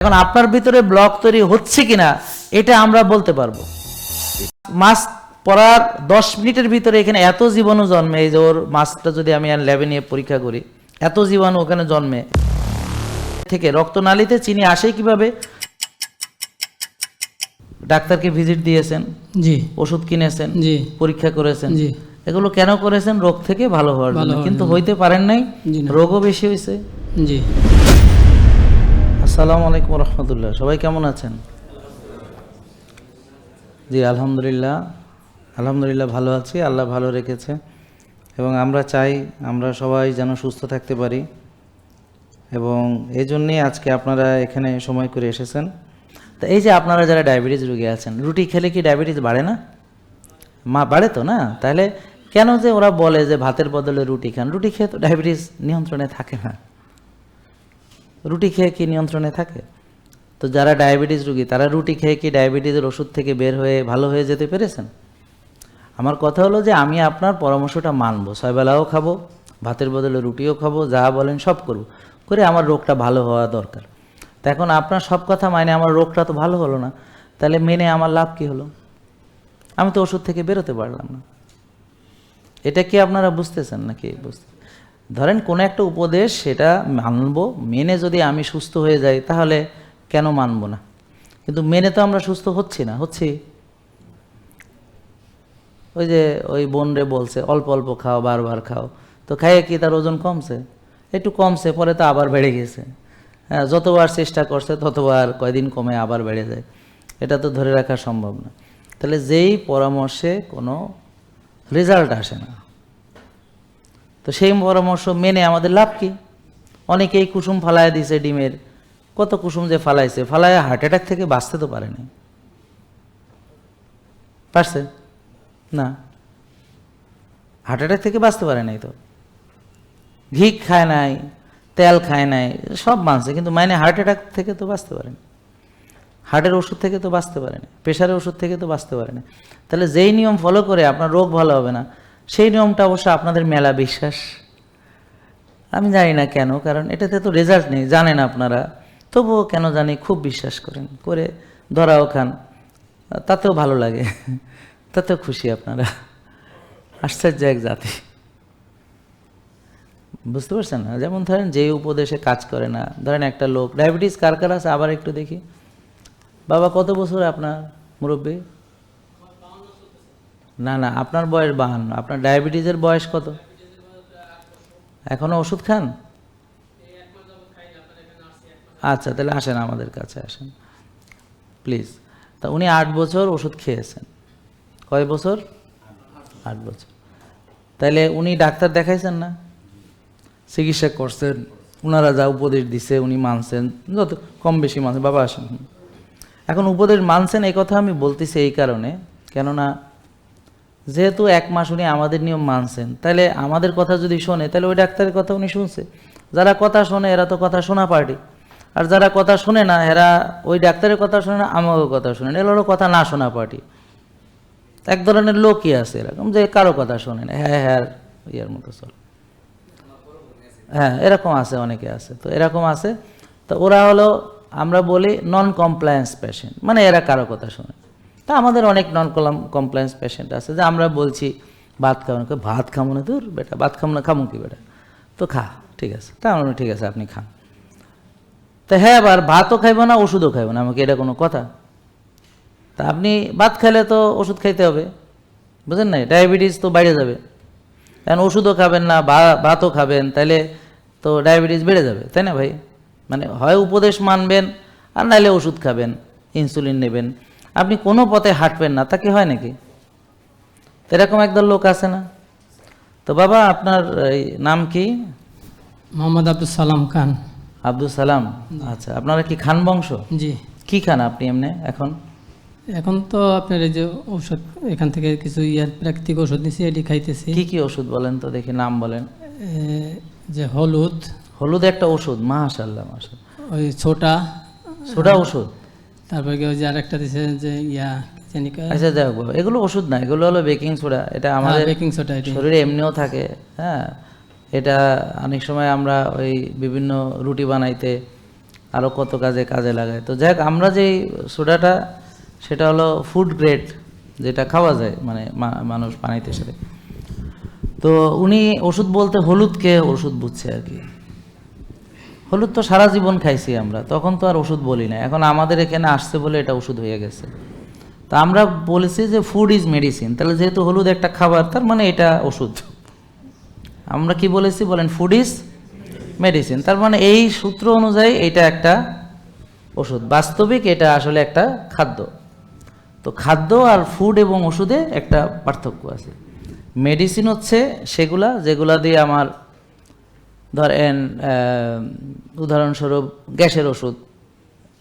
এখন আপনার ভিতরে ব্লক তৈরি হচ্ছে কিনা এটা আমরা বলতে পারব। মাস্ক পরার দশ মিনিটের ভিতরে এখানে এত জীবাণু জন্মে এই যে ওর মাস্কটা যদি আমি আর ল্যাবে নিয়ে পরীক্ষা করি এত জীবাণু ওখানে জন্মে। থেকে রক্তনালীতে চিনি আসে কীভাবে? ডাক্তারকে ভিজিট দিয়েছেন জি। ওষুধ কিনেছেন জি। পরীক্ষা করেছেন। জি। এগুলো কেন করেছেন? রোগ থেকে ভালো হওয়ার জন্য। কিন্তু হইতে পারেন নাই রোগও বেশি হয়েছে জি। আসসালামু আলাইকুম রহমতুল্লাহ। সবাই কেমন আছেন? জি, আলহামদুলিল্লাহ। আলহামদুলিল্লাহ ভালো আছি, আল্লাহ ভালো রেখেছে। এবং আমরা চাই আমরা সবাই যেন সুস্থ থাকতে পারি। এবং এই জন্যেই আজকে আপনারা এখানে সময় করে এসেছেন। তো এই যে আপনারা যারা ডায়াবেটিস রোগী আছেন, রুটি খেলে কি ডায়াবেটিস বাড়ে না? মা, বাড়ে তো না? তাহলে কেন যে ওরা বলে যে ভাতের বদলে রুটি খান? রুটি খেয়ে তো ডায়াবেটিস নিয়ন্ত্রণে থাকে না। রুটি খেয়ে কি নিয়ন্ত্রণে থাকে? তো যারা ডায়াবেটিস রুগী, তারা রুটি খেয়ে কি ডায়াবেটিসের ওষুধ থেকে বের হয়ে ভালো হয়ে যেতে পেরেছেন? আমার কথা হলো যে আমি আপনার পরামর্শটা মানব। ছয়বেলাও খাব, ভাতের বদলে রুটিও খাব, যা বলেন সব করব। করে আমার রোগটা ভালো হওয়া দরকার। তা এখন আপনার সব কথা মানে আমার রোগটা তো ভালো হলো না। তাহলে মেনে আমার লাভ কি হলো? আমি তো ওষুধ থেকে বেরোতে পারলাম না। এটা কি আপনারা বুঝতেছেন নাকি? বুঝতে ধরেন কোনো একটা উপদেশ সেটা মানব, মেনে যদি আমি সুস্থ হয়ে যাই, তাহলে কেন মানব না? কিন্তু মেনে তো আমরা সুস্থ হচ্ছি না, হচ্ছি? ওই যে ওই বোন রে বলছে, অল্প অল্প খাও, বারবার খাও। তো খাইয়ে কি তার ওজন কমছে? একটু কমছে, পরে তো আবার বেড়ে গেছে। হ্যাঁ যতবার চেষ্টা করছে, ততবার কয়দিন কমে আবার বেড়ে যায়। এটা তো ধরে রাখা সম্ভব না। তাহলে যেই পরামর্শে কোনো রেজাল্ট আসে না তো সেই পরামর্শ মেনে আমাদের লাভ কি? অনেকেই কুসুম ফালায় দিছে ডিমের। কত কুসুম যে ফালাইছে, ফালায় হার্ট অ্যাটাক থেকে বাঁচতে তো পারেনি। পারছে? না। হার্ট অ্যাটাক থেকে বাঁচতে পারে নাই তো। ঘি খায় নাই, তেল খায় নাই, সব মানছে কিন্তু মাইনে হার্ট অ্যাটাক থেকে তো বাঁচতে পারেনি। হার্টের ওষুধ থেকে তো বাঁচতে পারে না প্রেশারের ওষুধ থেকে তো বাঁচতে পারে না তাহলে যেই নিয়ম ফলো করে, আপনার রোগ ভালো হবে না। সেই নিয়মটা অবশ্য আপনাদের মেলা বিশ্বাস। আমি জানি না কেন, কারণ এটাতে তো রেজাল্ট নেই, জানেন আপনারা। তবুও কেন জানি খুব বিশ্বাস করেন, করে ধরাও খান। তাতেও ভালো লাগে, তাতেও খুশি আপনারা। আশ্চর্য এক জাতি। বুঝতে পারছেন না? যেমন ধরেন যে উপদেশে কাজ করে না, ধরেন একটা লোক ডায়াবেটিস কার কার আছে? আবার একটু দেখি। বাবা কত বছর আপনার মুরব্বী? না না, আপনার বয়স বাহান্ন। আপনার ডায়াবেটিসের বয়স কত? এখনও ওষুধ খান? আচ্ছা তাহলে আসেন আমাদের কাছে, আসেন। প্লিজ। তা উনি আট বছর ওষুধ খেয়েছেন। কয় বছর? আট বছর। তাহলে উনি ডাক্তার দেখাইছেন না? চিকিৎসা করছেন। ওনারা যা উপদেশ দিছে উনি মানছেন। যত কম বেশি মানছেন বাবা, আসেন। এখন উপদেশ মানছেন এই কথা আমি বলতেছি এই কারণে। কেননা যেহেতু এক মাস উনি আমাদের নিয়ম মানছেন, তাহলে আমাদের কথা যদি শোনে, তাহলে ওই ডাক্তারের কথা উনি শুনছে। যারা কথা শোনে, এরা তো কথা শোনা পার্টি। আর যারা কথা শোনে না, এরা ওই ডাক্তারের কথা শোনে না আমাকেও কথা শোনে না। এরা কথা না শোনা পার্টি। এক ধরনের লোকই আছে এরকম, যে কারও কথা শোনে না। হ্যাঁ হ্যাঁ ইয়ার মতো চল। হ্যাঁ এরকম আছে, অনেকে আছে। তো এরকম আছে। তো ওরা হলো, আমরা বলি নন কমপ্লায়েন্স পেশেন্ট মানে এরা কারও কথা শোনে। তা আমাদের অনেক নন কলাম কমপ্লায়েন্স পেশেন্ট আছে যে আমরা বলছি, ভাত খাব না। ভাত খাব না তোর বেটা, ভাত খাব না খাব কি বেটা? তো খা, ঠিক আছে। তা আমরা ঠিক আছে, আপনি খান। তা হ্যাঁ আবার ভাতও খাইবো না, ওষুধও খাইবো না। আমাকে এটা কোনো কথা? তা আপনি ভাত খাইলে তো ওষুধ খাইতে হবে। বুঝেন নাই, ডায়াবেটিস তো বাইরে যাবে। এখন ওষুধও খাবেন না ভাতও খাবেন তাহলে তো ডায়াবেটিস বেড়ে যাবে। তাই না ভাই? মানে হয় উপদেশ মানবেন, আর নাহলে ওষুধ খাবেন, ইনসুলিন নেবেন। আপনি কোনো পথে হাঁটবেন না তাকে হয় নাকি? তো এরকম একদল লোক আছে না? তো বাবা আপনার নাম কি? মোহাম্মদ আব্দুল সালাম খান। আব্দুল সালাম। আচ্ছা আপনারা কি খান বংশ? জি। কি খান আপনি এমনি এখন? এখন তো আপনার এই যে ঔষধ এখান থেকে কিছু ইয়ার প্রাকৃতিক ওষুধ নিছি এটি খাইতেছি। কি কি ওষুধ বলেন তো দেখি নাম বলেন। যে হলুদ। হলুদ একটা ওষুধ মাশাল্লাহ মাশাল্লাহ ওই ছোটা। ছোটা ওষুধ তারপরে ওই যে আরেকটা দিছে যে ইয়া? আচ্ছা যাই হোক এগুলো ওষুধ না এগুলো হলো বেকিং সোডা এটা আমাদের হ্যাঁ, বেকিং সোডা শরীরে এমনিও থাকে হ্যাঁ এটা অনেক সময় আমরা ওই বিভিন্ন রুটি বানাইতে আরও কত কাজে কাজে লাগায় তো যাই আমরা যেই সোডাটা সেটা হলো ফুড গ্রেড যেটা খাওয়া যায় মানে মানুষ পানিতে সাথে তো উনি ওষুধ বলতে হলুদকে ওষুধ বুঝছে আর কি। হলুদ তো সারা জীবন খাইছি আমরা, তখন তো আর ওষুধ বলি না। এখন আমাদের এখানে আসছে বলে এটা ওষুধ হয়ে গেছে। তা আমরা বলেছি যে ফুড ইজ মেডিসিন তাহলে যেহেতু হলুদ একটা খাবার, তার মানে এটা ওষুধ। আমরা কি বলেছি? বলেন ফুড ইজ মেডিসিন তার মানে এই সূত্র অনুযায়ী এটা একটা ওষুধ। বাস্তবিক এটা আসলে একটা খাদ্য। তো খাদ্য আর ফুড এবং ওষুধে একটা পার্থক্য আছে। মেডিসিন হচ্ছে সেগুলা, যেগুলা দিয়ে আমার ধরেন উদাহরণস্বরূপ গ্যাসের ওষুধ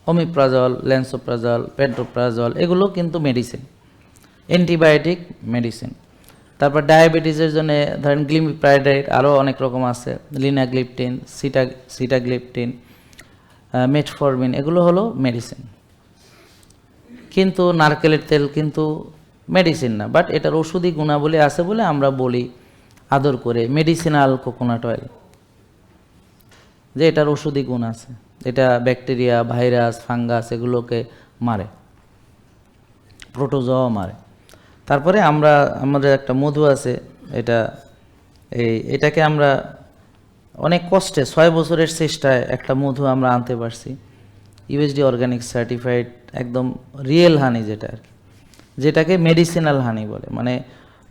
অমিপ্রাজল ল্যান্সোপ্রাজল পেন্টোপ্রাজল এগুলো কিন্তু মেডিসিন অ্যান্টিবায়োটিক মেডিসিন তারপর ডায়াবেটিসের জন্য ধরেন গ্লিমিপ্রাইডাইট আরও অনেক রকম আছে লিনাগ্লিপটিন সিটা সিটাগ্লিপটিন মেটফরমিন এগুলো হলো মেডিসিন কিন্তু নারকেলের তেল কিন্তু মেডিসিন না বাট এটার ওষুধি গুণাবলী আছে বলে আমরা বলি, আদর করে মেডিসিনাল কোকোনাট অয়েল যে এটার ওষুধি গুণ আছে। এটা ব্যাকটেরিয়া, ভাইরাস, ফাঙ্গাস এগুলোকে মারে। প্রোটোজোয়া মারে। তারপরে আমরা, আমাদের একটা মধু আছে, এটা এই, এটাকে আমরা অনেক কষ্টে ছয় বছরের চেষ্টায় একটা মধু আমরা আনতে পারছি। ইউএসডি অর্গানিক সার্টিফাইড একদম রিয়েল হানি যেটা আর কি। যেটাকে মেডিসিনাল হানি বলে। মানে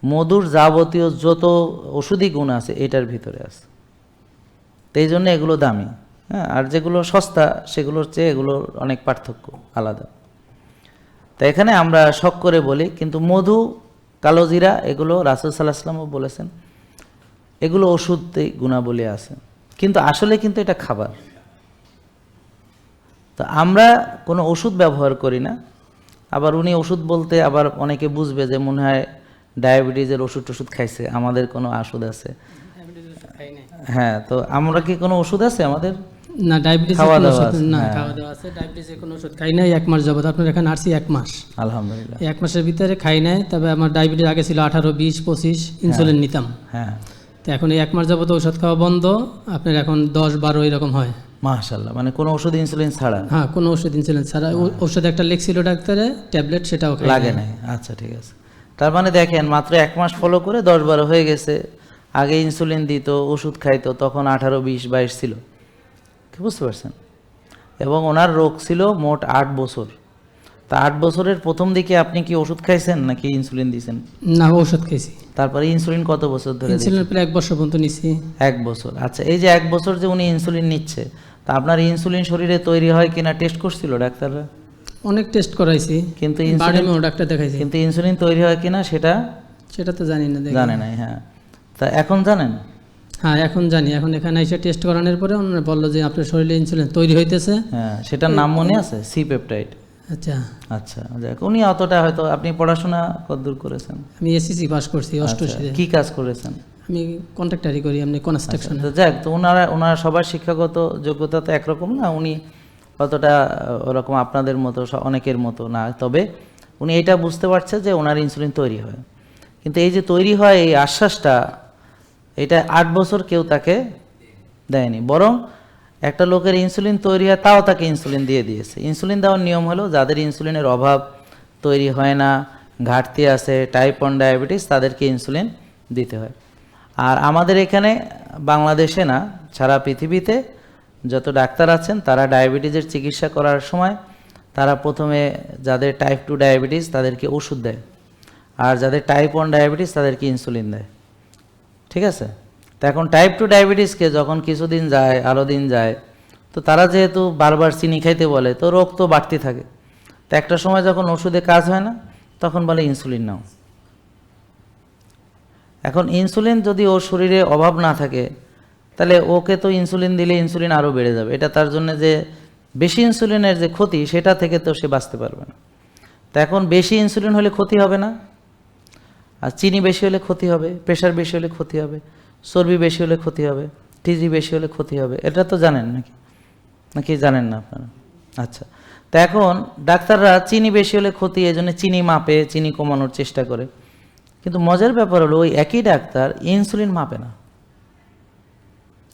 মধুর যাবতীয় যত ওষুধি গুণ আছে, এটার ভিতরে আছে। তো এই জন্য এগুলো দামি। হ্যাঁ আর যেগুলো সস্তা, সেগুলোর চেয়ে এগুলোর অনেক পার্থক্য, আলাদা। তো এখানে আমরা শখ করে বলি, কিন্তু মধু কালোজিরা এগুলো রাসুল সাল্লাহ আসলামও বলেছেন, এগুলো ওষুধে গুণাবলী আছে। কিন্তু আসলে কিন্তু এটা খাবার। তো আমরা কোনো ওষুধ ব্যবহার করি না। আবার উনি ওষুধ বলতে আবার অনেকে বুঝবে যে মনে হয় ডায়াবেটিসের ওষুধ টষুধ খাইছে, আমাদের কোনো ওষুধ আছে। হ্যাঁ তো আমরা কি কোনো ওষুধ আছে আমাদের? না ডায়াবেটিস খাওয়া দাওয়া না হ্যাঁ। খাওয়া দাওয়া আছে ডায়াবেটিসের কোনো ওষুধ খাই নাই এক মাস যাবত। আপনার এখানে আসছি এক মাস। আলহামদুলিল্লাহ। এক মাসের ভিতরে খাই নাই তবে আমার ডায়াবেটিস আগে ছিল আঠারো বিশ পঁচিশ ইনসুলিন নিতাম। হ্যাঁ। তো এখন এই এক মাস যাবত ঔষধ খাওয়া বন্ধ আপনার এখন দশ বারো এরকম হয়। মাশাল্লাহ মানে কোনো ওষুধ ইনসুলিন ছাড়া? হ্যাঁ কোনো ওষুধ ইনসুলিন ছাড়া। ওষুধ একটা লেখছিল ডাক্তারে ট্যাবলেট সেটাও লাগে নাই। আচ্ছা ঠিক আছে। তার মানে দেখেন মাত্র এক মাস ফলো করে দশ বারো হয়ে গেছে। আগে ইনসুলিন দিত ওষুধ খাইতো তখন আঠারো বিশ বাইশ ছিল। কি বুঝতে পারছেন? এবং ওনার রোগ ছিল মোট আট বছর। তা আট বছরের প্রথম দিকে আপনি কি ওষুধ খাইছেন নাকি ইনসুলিন দিয়েছেন না ওষুধ খেয়েছি তারপরে ইনসুলিন কত বছর ধরে ইনসুলিন প্রায় এক বছর পর্যন্ত নিছি। এক বছর। আচ্ছা এই যে এক বছর যে উনি ইনসুলিন নিচ্ছে তা আপনার ইনসুলিন শরীরে তৈরি হয় কিনা টেস্ট করছিল ডাক্তাররা? অনেক টেস্ট করাইছি কিন্তু ইনসুলিন ডাক্তার দেখাইছি। কিন্তু ইনসুলিন তৈরি হয় কিনা সেটা সেটা তো জানি না জানে নাই হ্যাঁ। তা এখন জানেন? হ্যাঁ এখন জানি। এখন এখানে এসে টেস্ট করানোর পরে ওনারা বলল যে আপনার শরীরে ইনসুলিন তৈরি হইতেছে। হ্যাঁ সেটার নাম মনে আছে? সি পেপটাইড আচ্ছা। আচ্ছা যাক উনি অতটা হয়তো আপনি পড়াশোনা কতদূর করেছেন? আমি এসএসসি পাস করছি আচ্ছা, অষ্টশীতে কি কাজ করেছেন? আমি কন্ট্রাক্টারি করি এমনি কনস্ট্রাকশন তো যাক তো ওনারা ওনারা সবার শিক্ষাগত যোগ্যতা তো একরকম না? উনি অতটা ওরকম আপনাদের মতো অনেকের মতো না। তবে উনি এটা বুঝতে পারছে যে ওনার ইনসুলিন তৈরি হয়। কিন্তু এই যে তৈরি হয় এই আশ্বাসটা এটা আট বছর কেউ তাকে দেয়নি। বরং একটা লোকের ইনসুলিন তৈরি হয়, তাও তাকে ইনসুলিন দিয়ে দিয়েছে। ইনসুলিন দেওয়ার নিয়ম হলো, যাদের ইনসুলিনের অভাব তৈরি হয় না, ঘাটতি আছে টাইপ ওয়ান ডায়াবেটিস তাদেরকে ইনসুলিন দিতে হয়। আর আমাদের এখানে, বাংলাদেশে না, সারা পৃথিবীতে যত ডাক্তার আছেন, তারা ডায়াবেটিসের চিকিৎসা করার সময় তারা প্রথমে যাদের টাইপ টু ডায়াবেটিস তাদেরকে ওষুধ দেয়। আর যাদের টাইপ ওয়ান ডায়াবেটিস তাদেরকে ইনসুলিন দেয়। ঠিক আছে? তো এখন টাইপ টু ডায়াবেটিসকে যখন কিছুদিন যায় আরও দিন যায়, তো তারা যেহেতু বারবার চিনি খাইতে বলে, তো রোগ তো বাড়তে থাকে। তো একটা সময় যখন ওষুধে কাজ হয় না, তখন বলে ইনসুলিন নাও। এখন ইনসুলিন যদি ওর শরীরে অভাব না থাকে, তাহলে ওকে তো ইনসুলিন দিলে ইনসুলিন আরও বেড়ে যাবে। এটা তার জন্য যে বেশি ইনসুলিনের যে ক্ষতি, সেটা থেকে তো সে বাঁচতে পারবে না। তা এখন বেশি ইনসুলিন হলে ক্ষতি হবে না। আর চিনি বেশি হলে ক্ষতি হবে প্রেশার বেশি হলে ক্ষতি হবে, চর্বি বেশি হলে ক্ষতি হবে, টিজি বেশি হলে ক্ষতি হবে, এটা তো জানেন নাকি? নাকি জানেন না আপনারা? আচ্ছা তা এখন ডাক্তাররা চিনি বেশি হলে ক্ষতি, এই জন্য চিনি মাপে, চিনি কমানোর চেষ্টা করে। কিন্তু মজার ব্যাপার হলো, ওই একই ডাক্তার ইনসুলিন মাপে না।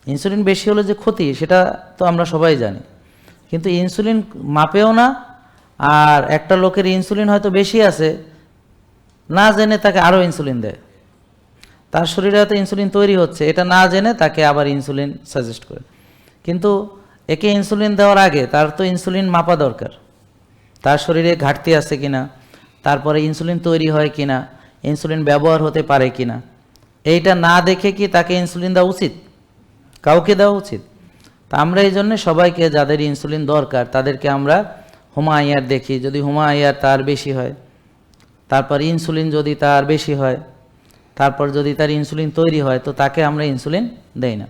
ইনসুলিন বেশি হলে যে ক্ষতি, সেটা তো আমরা সবাই জানি। কিন্তু ইনসুলিন মাপেও না, আর একটা লোকের ইনসুলিন হয়তো বেশি আছে না জেনে তাকে আরও ইনসুলিন দেয়। তার শরীরে হয়তো ইনসুলিন তৈরি হচ্ছে, এটা না জেনে তাকে আবার ইনসুলিন সাজেস্ট করে। কিন্তু একে ইনসুলিন দেওয়ার আগে তার তো ইনসুলিন মাপা দরকার। তার শরীরে ঘাটতি আছে কিনা, তারপরে ইনসুলিন তৈরি হয় কিনা ইনসুলিন ব্যবহার হতে পারে কিনা, এইটা না দেখে কি তাকে ইনসুলিন দেওয়া উচিত? কাউকে দেওয়া উচিত? তা আমরা এই জন্য সবাইকে যাদের ইনসুলিন দরকার, তাদেরকে আমরা হুমা আইয়ার দেখি। যদি হুমা আইয়ার তার বেশি হয় তারপর ইনসুলিন যদি তার বেশি হয়, তারপর যদি তার ইনসুলিন তৈরি হয়, তো তাকে আমরা ইনসুলিন দেই না।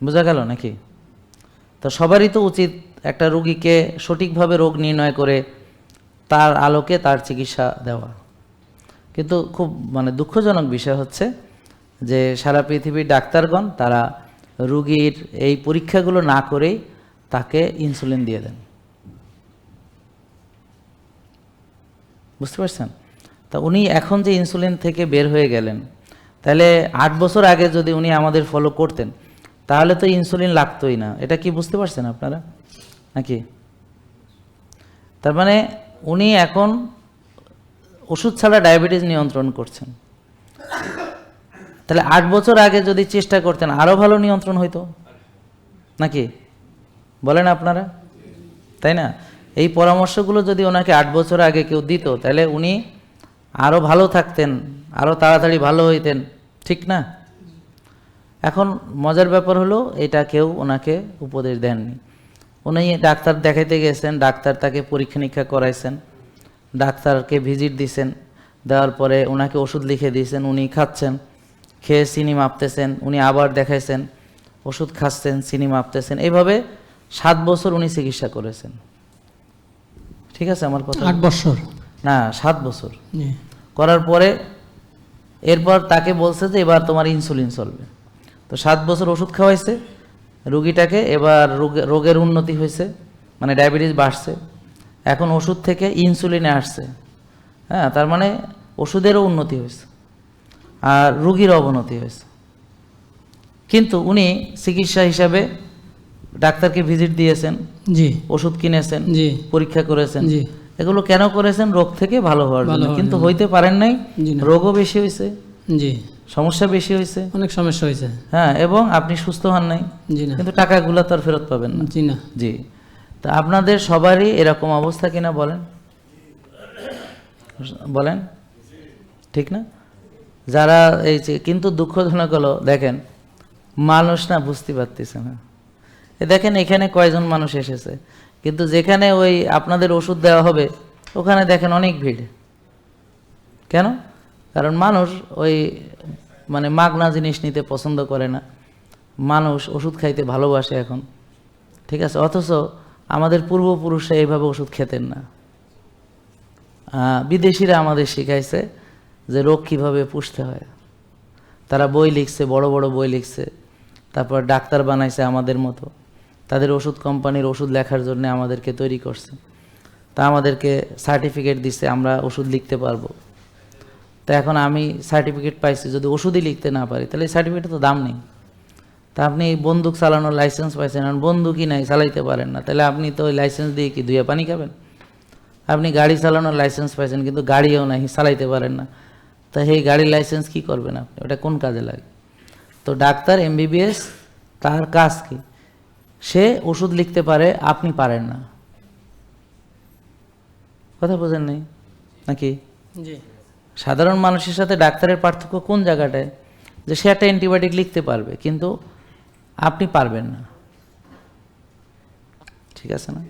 বোঝা গেল নাকি? তো সবারই তো উচিত একটা রুগীকে সঠিকভাবে রোগ নির্ণয় করে তার আলোকে তার চিকিৎসা দেওয়া। কিন্তু খুব মানে দুঃখজনক বিষয় হচ্ছে যে সারা পৃথিবীর ডাক্তারগণ তারা রুগীর এই পরীক্ষাগুলো না করেই তাকে ইনসুলিন দিয়ে দেন। বুঝতে পারছেন? তা উনি এখন যে ইনসুলিন থেকে বের হয়ে গেলেন, তাহলে আট বছর আগে যদি উনি আমাদের ফলো করতেন, তাহলে তো ইনসুলিন লাগতোই না। এটা কি বুঝতে পারছেন আপনারা? নাকি? তার মানে উনি এখন ওষুধ ছাড়া ডায়াবেটিস নিয়ন্ত্রণ করছেন। তাহলে আট বছর আগে যদি চেষ্টা করতেন আরও ভালো নিয়ন্ত্রণ হইতো? নাকি? বলেন আপনারা। তাই না? এই পরামর্শগুলো যদি ওনাকে আট বছর আগে কেউ দিত, তাহলে উনি আরও ভালো থাকতেন আরও তাড়াতাড়ি ভালো হইতেন, ঠিক না? এখন মজার ব্যাপার হলো, এটা কেউ ওনাকে উপদেশ দেননি। উনি ডাক্তার দেখাইতে গেছেন, ডাক্তার তাকে পরীক্ষা নিরীক্ষা করাইছেন, ডাক্তারকে ভিজিট দিছেন, দেওয়ার পরে ওনাকে ওষুধ লিখে দিয়েছেন, উনি খাচ্ছেন, খেয়ে চিনি মাপতেছেন, উনি আবার দেখাইছেন, ওষুধ খাচ্ছেন চিনি মাপতেছেন, এইভাবে সাত বছর উনি চিকিৎসা করেছেন। ঠিক আছে আমার কথা? আট বছর। না সাত বছর। করার পরে এরপর তাকে বলছে যে এবার তোমার ইনসুলিন চলবে। তো সাত বছর ওষুধ খাওয়াইছে রুগীটাকে এবার রোগে- রোগের উন্নতি হয়েছে মানে ডায়াবেটিস বাড়ছে। এখন ওষুধ থেকে ইনসুলিনে আসছে। হ্যাঁ তার মানে ওষুধেরও উন্নতি হয়েছে আর রুগীর অবনতি হয়েছে। কিন্তু উনি চিকিৎসা হিসাবে ডাক্তারকে ভিজিট দিয়েছেন জি। ওষুধ কিনেছেন জি। পরীক্ষা করেছেন। জি। এগুলো কেন করেছেন? রোগ থেকে ভালো হওয়ার জন্য। কিন্তু হইতে পারেন নাই। রোগও বেশি হয়েছে জি। সমস্যা বেশি হয়েছে অনেক সমস্যা হয়েছে হ্যাঁ এবং আপনি সুস্থ হন নাই। জি না। কিন্তু টাকাগুলো তো আর ফেরত পাবেন না। জি না। জি। তা আপনাদের সবারই এরকম অবস্থা কিনা বলেন? বলেন। ঠিক না? যারা এই যে কিন্তু দুঃখজনক হলো দেখেন মানুষ না বুঝতে পারতেছে না। দেখেন এখানে কয়জন মানুষ এসেছে। কিন্তু যেখানে ওই আপনাদের ওষুধ দেওয়া হবে, ওখানে দেখেন অনেক ভিড়। কেন? কারণ মানুষ ওই মানে মাগনা জিনিস নিতে পছন্দ করে না। মানুষ ওষুধ খাইতে ভালোবাসে এখন। ঠিক আছে? অথচ আমাদের পূর্বপুরুষরা এইভাবে ওষুধ খেতেন না। বিদেশিরা আমাদের শিখাইছে যে রোগ কীভাবে পুষতে হয়। তারা বই লিখছে, বড় বড় বই লিখছে। তারপর ডাক্তার বানাইছে আমাদের মতো। তাদের ওষুধ কোম্পানির ওষুধ লেখার জন্য আমাদেরকে তৈরি করছে। তা আমাদেরকে সার্টিফিকেট দিচ্ছে আমরা ওষুধ লিখতে পারব। তো এখন আমি সার্টিফিকেট পাইছি, যদি ওষুধই লিখতে না পারি, তাহলে সার্টিফিকেটে তো দাম নেই। তা আপনি বন্দুক চালানোর লাইসেন্স পাইছেন আর বন্দুকই নাই, চালাইতে পারেন না। তাহলে আপনি তো ওই লাইসেন্স দিয়ে কি ধুয়ে পানি খাবেন? আপনি গাড়ি চালানোর লাইসেন্স পাইছেন, কিন্তু গাড়িও নাই, চালাইতে পারেন না। তা সেই গাড়ির লাইসেন্স কি করবেন আপনি? ওটা কোন কাজে লাগে? তো ডাক্তার এমবিবিএস তার কাজ কি? সে ওষুধ লিখতে পারে আপনি পারেন না। কথা বোঝেন নাই? নাকি? সাধারণ মানুষের সাথে ডাক্তারের পার্থক্য কোন জায়গাটায়? যে সে একটা অ্যান্টিবায়োটিক লিখতে পারবে কিন্তু আপনি পারবেন না। ঠিক আছে না?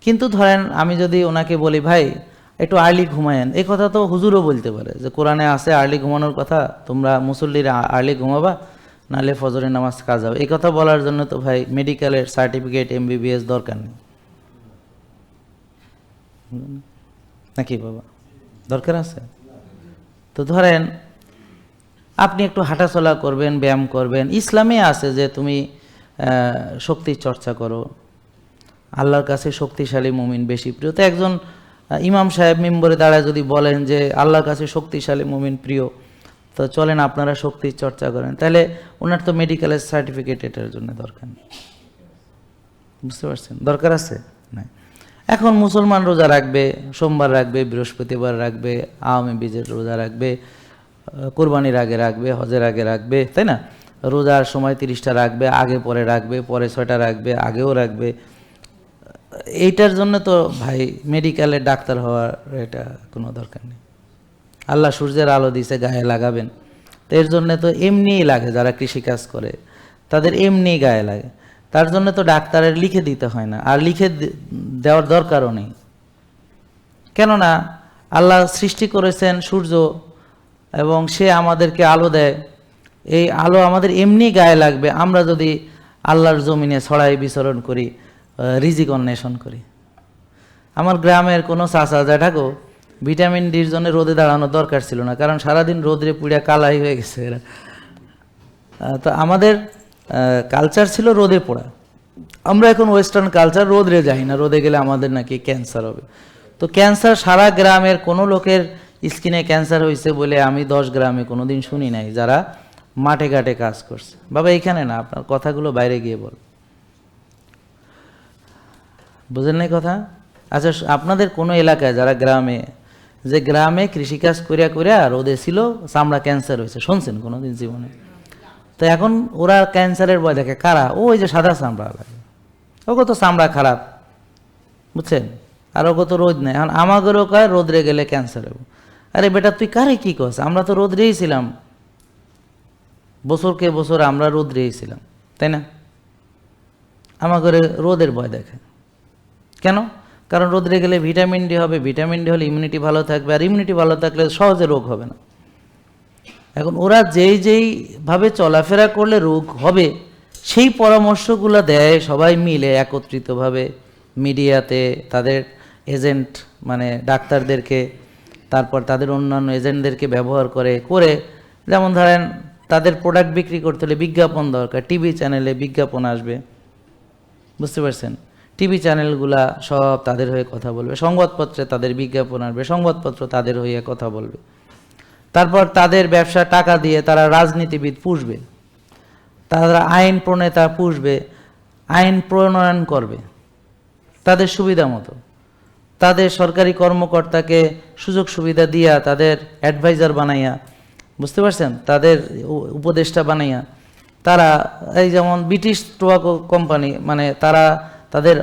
কিন্তু ধরেন আমি যদি ওনাকে বলি ভাই একটু আর্লি ঘুমায়েন। এই কথা তো হুজুরও বলতে পারে যে কোরআনে আছে আর্লি ঘুমানোর কথা তোমরা মুসল্লিরা আর্লি ঘুমাবা। নাহলে ফজরের নামাজ কাজ হবে। এই কথা বলার জন্য তো ভাই মেডিকেলের সার্টিফিকেট এমবিবিএস দরকার নেই। নাকি বাবা? দরকার আছে? তো ধরেন আপনি একটু হাঁটাচলা করবেন ব্যায়াম করবেন। ইসলামে আছে যে তুমি আহ, শক্তির চর্চা করো। আল্লাহর কাছে শক্তিশালী মুমিন বেশি প্রিয়। তো একজন ইমাম সাহেব মেম্বরে দাঁড়ায় যদি বলেন যে আল্লাহর কাছে শক্তিশালী মুমিন প্রিয় তো চলেন আপনারা শক্তির চর্চা করেন। তাহলে ওনার তো মেডিকেলের সার্টিফিকেট এটার জন্য দরকার নেই। বুঝতে পারছেন? দরকার আছে? না এখন মুসলমান রোজা রাখবে, সোমবার রাখবে, বৃহস্পতিবার রাখবে, আওয়ামী বীজের রোজা রাখবে কোরবানির আগে রাখবে, হজের আগে রাখবে, তাই না? রোজার সময় তিরিশটা রাখবে, আগে পরে রাখবে, পরে ছয়টা রাখবে, আগেও রাখবে। এইটার জন্য তো ভাই মেডিকেলে ডাক্তার হওয়ার এটা কোনো দরকার নেই। আল্লাহ সূর্যের আলো দিছে, গায়ে লাগাবেন। তো এর জন্য তো এমনিই লাগে যারা কৃষিকাজ করে, তাদের এমনি গায়ে লাগে। তার জন্য তো ডাক্তারের লিখে দিতে হয় না, আর লিখে দেওয়ার দরকারও নেই। কেননা, আল্লাহ সৃষ্টি করেছেন সূর্য, এবং সে আমাদেরকে আলো দেয়। এই আলো আমাদের এমনি গায়ে লাগবে, আমরা যদি আল্লাহর জমিনে ছড়াই বিচরণ করি রিজিক অন্বেষণ করি। আমার গ্রামের কোনো চাচা জ্যাঠাকো ভিটামিন ডির জন্য রোদে দাঁড়ানোর দরকার ছিল না, কারণ সারাদিন রোদরে পুড়িয়া কালাই হয়ে গেছে এরা। তো আমাদের কালচার ছিল রোদে পোড়া। আমরা এখন ওয়েস্টার্ন কালচার রোদরে যাই না, রোদে গেলে আমাদের নাকি ক্যান্সার হবে। তো ক্যান্সার সারা গ্রামের কোনো লোকের স্কিনে ক্যান্সার হয়েছে বলে আমি দশ গ্রামে কোনোদিন শুনি নাই, যারা মাঠে ঘাটে কাজ করছে। বাবা এখানে না, আপনার কথাগুলো বাইরে গিয়ে বল বুঝেন নাই কথা? আচ্ছা আপনাদের কোনো এলাকায়, যারা গ্রামে যে গ্রামে কৃষিকাজ করিয়া করিয়া রোদে ছিল, চামড়া ক্যান্সার হয়েছে। শুনছেন কোনোদিন জীবনে? তো এখন ওরা ক্যান্সারের ভয় দেখে। কারা? ও ওই যে সাদা চামড়া লাগে ওকে তো চামড়া খারাপ। বুঝছেন? আর ওকে তো রোদ নেই। এখন আমাদেরও কয়, রোদরে গেলে ক্যান্সার হবে আরে বেটা, তুই কারে কি কস? আমরা তো রোদরেই ছিলাম। বছরকে বছর আমরা রোদরেই ছিলাম। তাই না? আমাদের রোদের ভয় দেখে। কেন? কারণ রোদরে গেলে ভিটামিন ডি হবে, ভিটামিন ডি হলে ইমিউনিটি ভালো থাকবে, আর ইমিউনিটি ভালো থাকলে সহজে রোগ হবে না। এখন ওরা যেই যেই ভাবে চলাফেরা করলে রোগ হবে, সেই পরামর্শগুলো দেয় সবাই মিলে একত্রিতভাবে মিডিয়াতে তাদের এজেন্ট মানে ডাক্তারদেরকে, তারপর তাদের অন্যান্য এজেন্টদেরকে ব্যবহার করে করে যেমন ধরেন তাদের প্রোডাক্ট বিক্রি করতে হলে বিজ্ঞাপন দরকার টিভি চ্যানেলে বিজ্ঞাপন আসবে। বুঝতে পারছেন? টিভি চ্যানেলগুলা সব তাদের হয়ে কথা বলবে, সংবাদপত্রে তাদের বিজ্ঞাপন আসবে, সংবাদপত্র তাদের হয়ে কথা বলবে। তারপর তাদের ব্যবসা টাকা দিয়ে তারা রাজনীতিবিদ পুষবে, তারা আইন প্রণেতা পুষবে, আইন প্রণয়ন করবে, তাদের সুবিধা মতো। তাদের সরকারি কর্মকর্তাকে সুযোগ সুবিধা দিয়া তাদের অ্যাডভাইজার বানাইয়া, বুঝতে পারছেন? তাদের উপদেষ্টা বানাইয়া, তারা, এই যেমন ব্রিটিশ টোয়াকো কোম্পানি মানে তারা তাদের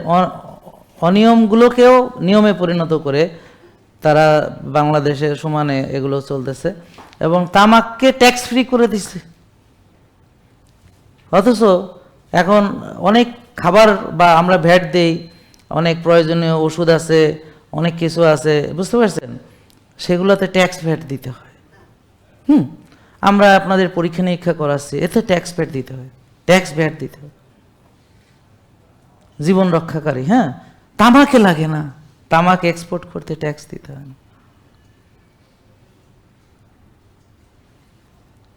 অনিয়মগুলোকেও নিয়মে পরিণত করে তারা বাংলাদেশে সমানে এগুলো চলতেছে এবং তামাককে ট্যাক্স ফ্রি করে দিচ্ছে অথচ এখন অনেক খাবার বা আমরা ভ্যাট দেই, অনেক প্রয়োজনীয় ওষুধ আছে, অনেক কিছু আছে, বুঝতে পারছেন? সেগুলোতে ট্যাক্স ভ্যাট দিতে হয়। হুম, আমরা আপনাদের পরীক্ষা নিরীক্ষা করাচ্ছি, এতে ট্যাক্স ভ্যাট দিতে হয় ট্যাক্স ভ্যাট দিতে হয়। জীবন রক্ষাকারী হ্যাঁ? তামাকে লাগে না। তামাক এক্সপোর্ট করতে ট্যাক্স দিতে হয় না।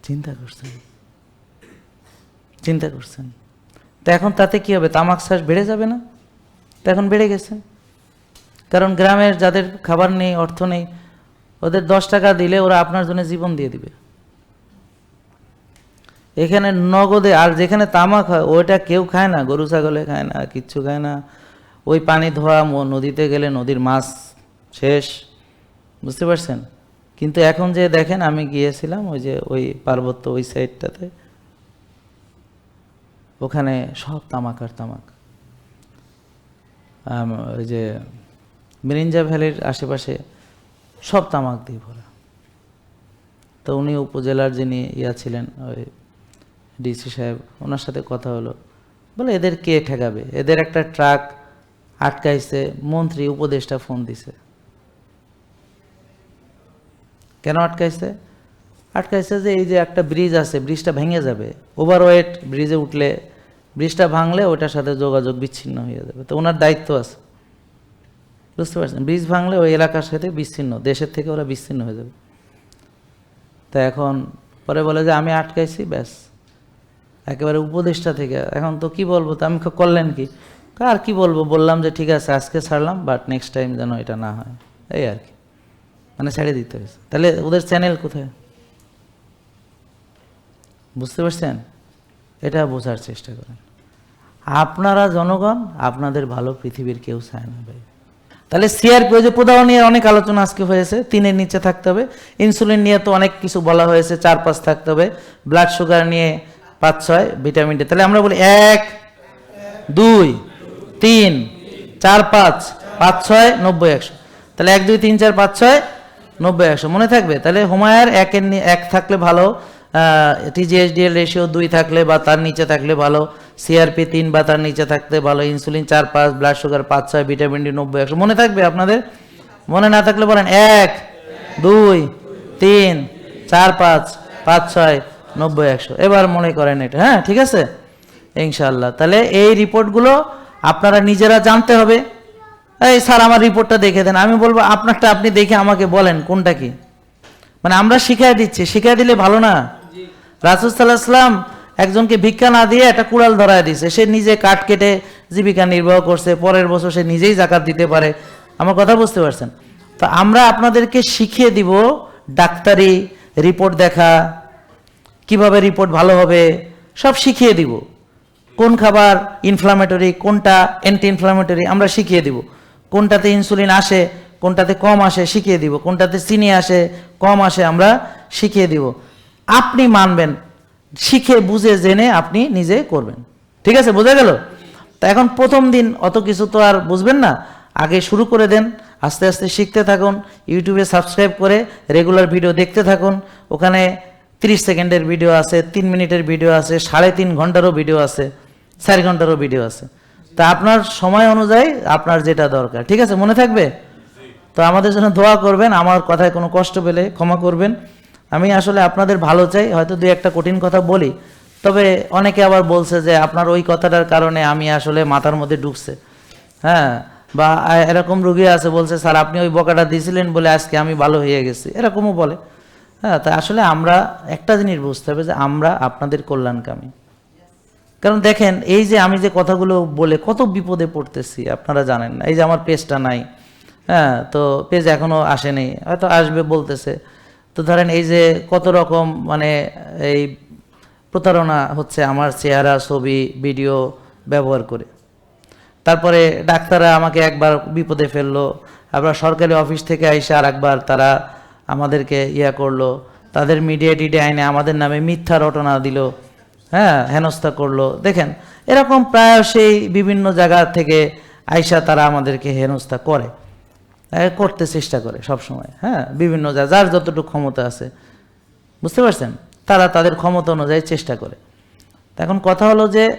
চিন্তা করছেন? চিন্তা করছেন? তো এখন তাতে কি হবে? তামাক শ্বাস বেড়ে যাবে না? তো এখন বেড়ে গেছে। কারণ গ্রামের যাদের খাবার নেই, অর্থ নেই, ওদের দশ টাকা দিলে ওরা আপনার জন্য জীবন দিয়ে দিবে। এখানে নগদে, আর যেখানে তামাক হয়, ওইটা কেউ খায় না, গরু, ছাগলে খায় না কিচ্ছু খায় না। ওই পানি ধোয়া নদীতে গেলে নদীর মাছ শেষ। বুঝতে পারছেন? কিন্তু এখন যে দেখেন, আমি গিয়েছিলাম ওই যে ওই পার্বত্য ওই সাইডটাতে। ওখানে সব তামাক আর তামাক। ওই যে মিরিঞ্জা ভ্যালির আশেপাশে সব তামাক দিয়ে ভরা। তো উনি উপজেলার যিনি ইয়া ছিলেন, ওই ডিসি সাহেব, ওনার সাথে কথা হলো। বলে, এদের কে ঠেকাবে? এদের একটা ট্রাক আটকাইছে, মন্ত্রী, উপদেষ্টা ফোন দিছে। কেন আটকাইছে? আটকাইছে যে এই যে একটা ব্রিজ আছে, ব্রিজটা ভেঙে যাবে। ওভারওয়েট ব্রিজে উঠলে ব্রিজটা ভাঙলে ওটার সাথে যোগাযোগ বিচ্ছিন্ন হয়ে যাবে। তো ওনার দায়িত্ব আছে। বুঝতে পারছেন? ব্রিজ ভাঙলে ওই এলাকার সাথে বিচ্ছিন্ন, দেশের থেকে ওরা বিচ্ছিন্ন হয়ে যাবে। তা এখন পরে বলে যে, আমি আটকাইছি, ব্যাস। একেবারে উপদেষ্টা থেকে। এখন তো কি বলব, তো আমি করলেন কি? আর কি বলব, বললাম যে ঠিক আছে, আজকে ছাড়লাম বাট নেক্সট টাইম যেন এটা না হয়। এই আর কি। মানে ছেড়ে দিতে হয়েছে। তাহলে ওদের চ্যানেল কোথায়? বুঝতে পারছেন? এটা বোঝার চেষ্টা করেন। আপনারা জনগণ, আপনাদের ভালো পৃথিবীর কেউ চায় না ভাই। তাহলে সিআরপি ওই যে প্রদাহ নিয়ে অনেক আলোচনা আজকে হয়েছে, তিনের নিচে থাকতে হবে। ইনসুলিন নিয়ে তো অনেক কিছু বলা হয়েছে, চার পাঁচ থাকতে হবে। ব্লাড সুগার নিয়ে পাঁচ ছয় ভিটামিন ডি। তাহলে আমরা বলি এক, দুই, তিন, চার, পাঁচ পাঁচ ছয় নব্বই, একশো। তাহলে এক, দুই, তিন, চার পাঁচ ছয় নব্বই, একশো। মনে থাকবে? তাহলে হোমায়ার একের এক থাকলে ভালো টিজিএসডিএল রেশিও দুই থাকলে বা তার নিচে থাকলে ভালো সিআরপি তিন বা তার নিচে থাকতে ভালো ইনসুলিন চার, পাঁচ ব্লাড সুগার পাঁচ ছয় ভিটামিন ডি নব্বই, একশো। মনে থাকবে আপনাদের? মনে না থাকলে বলেন এক, দুই, তিন, চার, পাঁচ পাঁচ ছয় নব্বই, একশো। এবার মনে করেন এটা হ্যাঁ ঠিক আছে? ইনশাল্লাহ তাহলে এই রিপোর্টগুলো আপনারা নিজেরা জানতে হবে। এই স্যার, আমার রিপোর্টটা দেখে দেন। আমি বলব, আপনারটা আপনি দেখে আমাকে বলেন কোনটা কি। মানে আমরা শিখাই দিচ্ছি। শিখাই দিলে ভালো না? রাসুল সাল্লাহাম একজনকে ভিক্ষা না দিয়ে একটা কুড়াল ধরায় দিছে। সে নিজে কাঠ কেটে জীবিকা নির্বাহ করছে। পরের বছর সে নিজেই জাকাত দিতে পারে। আমার কথা বুঝতে পারছেন? তো আমরা আপনাদেরকে শিখিয়ে দিব ডাক্তারি রিপোর্ট দেখা কীভাবে রিপোর্ট ভালো হবে, সব শিখিয়ে দিব। কোন খাবার ইনফ্লামেটরি কোনটা অ্যান্টি ইনফ্লামেটরি আমরা শিখিয়ে দিব। কোনটাতে ইনসুলিন আসে, কোনটাতে কম আসে, শিখিয়ে দিব। কোনটাতে চিনি আসে, কম আসে, আমরা শিখিয়ে দিব। আপনি মানবেন, শিখে, বুঝে, জেনে আপনি নিজে করবেন। ঠিক আছে, বোঝা গেল? তা এখন প্রথম দিন অত কিছু তো আর বুঝবেন না। আগে শুরু করে দেন, আস্তে আস্তে শিখতে থাকুন, ইউটিউবে সাবস্ক্রাইব করে রেগুলার ভিডিও দেখতে থাকুন। ওখানে তিরিশ সেকেন্ডের ভিডিও আছে, তিন মিনিটের ভিডিও আছে, সাড়ে তিন ঘন্টারও ভিডিও আছে, চার ঘন্টারও ভিডিও আছে। তা আপনার সময় অনুযায়ী আপনার যেটা দরকার, ঠিক আছে, মনে থাকবে? তো আমাদের জন্য দোয়া করবেন, আমার কথায় কোনো কষ্ট পেলে ক্ষমা করবেন। আমি আসলে আপনাদের ভালো চাই, হয়তো দুই একটা কঠিন কথা বলি, তবে অনেকে আবার বলছে যে আপনার ওই কথাটার কারণে আমি আসলে মাথার মধ্যে ঢুকছে হ্যাঁ বা এরকম রুগী আছে, বলছে, স্যার, আপনি ওই বকাটা দিয়েছিলেন বলে আজকে আমি ভালো হয়ে গেছি। এরকমও বলে। হ্যাঁ তা আসলে আমরা একটা জিনিস বুঝতে হবে যে আমরা আপনাদের কল্যাণকামী। কারণ দেখেন, এই যে আমি যে কথাগুলো বলে কত বিপদে পড়তেছি, আপনারা জানেন না। এই যে আমার পেজটা নাই হ্যাঁ তো পেজ এখনও আসেনি, হয়তো আসবে বলতেছে। তো ধরেন এই যে কত রকম মানে এই প্রতারণা হচ্ছে আমার চেহারা, ছবি ভিডিও ব্যবহার করে। তারপরে ডাক্তাররা আমাকে একবার বিপদে ফেলল, আবার সরকারি অফিস থেকে আইসে আর একবার তারা আমাদেরকে ইয়া করল, তাদের মিডিয়া টিডিয়া আইনে আমাদের নামে মিথ্যা রটনা দিল হ্যাঁ হেনস্থা করল। দেখেন, এরকম প্রায় সেই বিভিন্ন জায়গা থেকে আইসা তারা আমাদেরকে হেনস্থা করে করতে চেষ্টা করে সব সময় হ্যাঁ বিভিন্ন যার যতটুকু ক্ষমতা আছে। বুঝতে পারছেন? তারা তাদের ক্ষমতা অনুযায়ী চেষ্টা করে। এখন কথা হলো যে,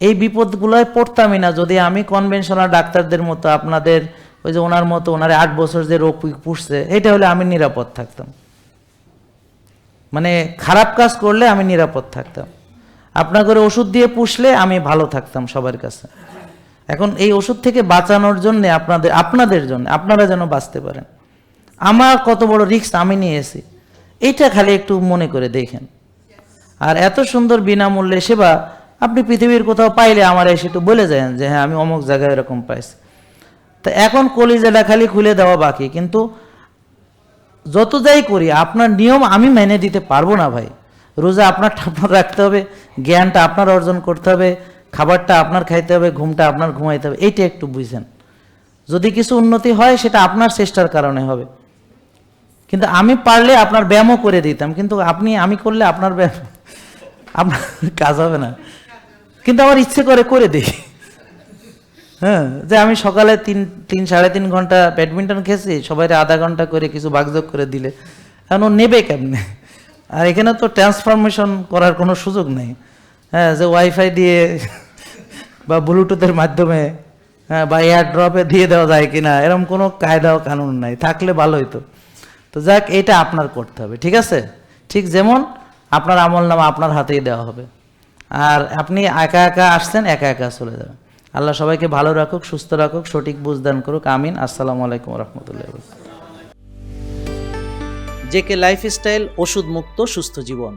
এই বিপদগুলোয় পড়তামই না। যদি আমি কনভেনশনাল ডাক্তারদের মতো আপনাদের ওই যে ওনার মতো, ওনার আট বছর যে রোগ পুষছে, এটা হলে আমি নিরাপদ থাকতাম। মানে খারাপ কাজ করলে আমি নিরাপদ থাকতাম। আপনার করে ওষুধ দিয়ে পুষলে আমি ভালো থাকতাম সবার কাছে। এখন এই ওষুধ থেকে বাঁচানোর জন্য আপনাদের আপনাদের জন্য, আপনারা যেন বাঁচতে পারেন। আমার কত বড় রিস্ক আমি নিয়েছি। এটা খালি একটু মনে করে দেখেন। আর এত সুন্দর বিনামূল্যে সেবা, আপনি পৃথিবীর কোথাও পাইলে আমার এসে একটু বলে যান যে হ্যাঁ আমি অমুক জায়গায় এরকম পাইছি। তা এখন কলিজাটা খালি খুলে দেওয়া বাকি। কিন্তু যত যাই করি, আপনার নিয়ম আমি মেনে দিতে পারব না ভাই। রোজা আপনারটা আপনার রাখতে হবে, জ্ঞানটা আপনার অর্জন করতে হবে, খাবারটা আপনার খাইতে হবে, ঘুমটা আপনার ঘুমাইতে হবে, এইটা একটু বুঝেন। যদি কিছু উন্নতি হয়, সেটা আপনার চেষ্টার কারণে হবে। কিন্তু আমি পারলে আপনার ব্যায়ামও করে দিতাম, কিন্তু আপনি, আমি করলে আপনার ব্যায়াম, আপনার কাজ হবে না। কিন্তু আমার ইচ্ছে করে করে দিই। হ্যাঁ যে আমি সকালে তিন তিন, সাড়ে তিন ঘণ্টা ব্যাডমিন্টন খেয়েছি, সবাই আধা ঘণ্টা করে কিছু বাগযোগ করে দিলে। এখন ও নেবে কেমনে? আর এখানে তো ট্রান্সফরমেশন করার কোনো সুযোগ নেই। হ্যাঁ যে ওয়াইফাই দিয়ে বা ব্লুটুথের মাধ্যমে হ্যাঁ বা এয়ার ড্রপে দিয়ে দেওয়া যায় কিনা এরকম কোনো কায়দা ও কানুন নাই। থাকলে ভালো হতো তো যাক এটা আপনার করতে হবে, ঠিক আছে? ঠিক যেমন আপনার আমল নামা আপনার হাতেই দেওয়া হবে। আর আপনি একা একা আসছেন, একা একা চলে যাবেন। আল্লাহ সবাইকে ভালো রাখুক, সুস্থ রাখুক, সঠিক বুঝদান করুক, আমিন। আসসালামু আলাইকুম রহমতুল্লাহ জেকে লাইফস্টাইল ওষুধ মুক্ত সুস্থ জীবন।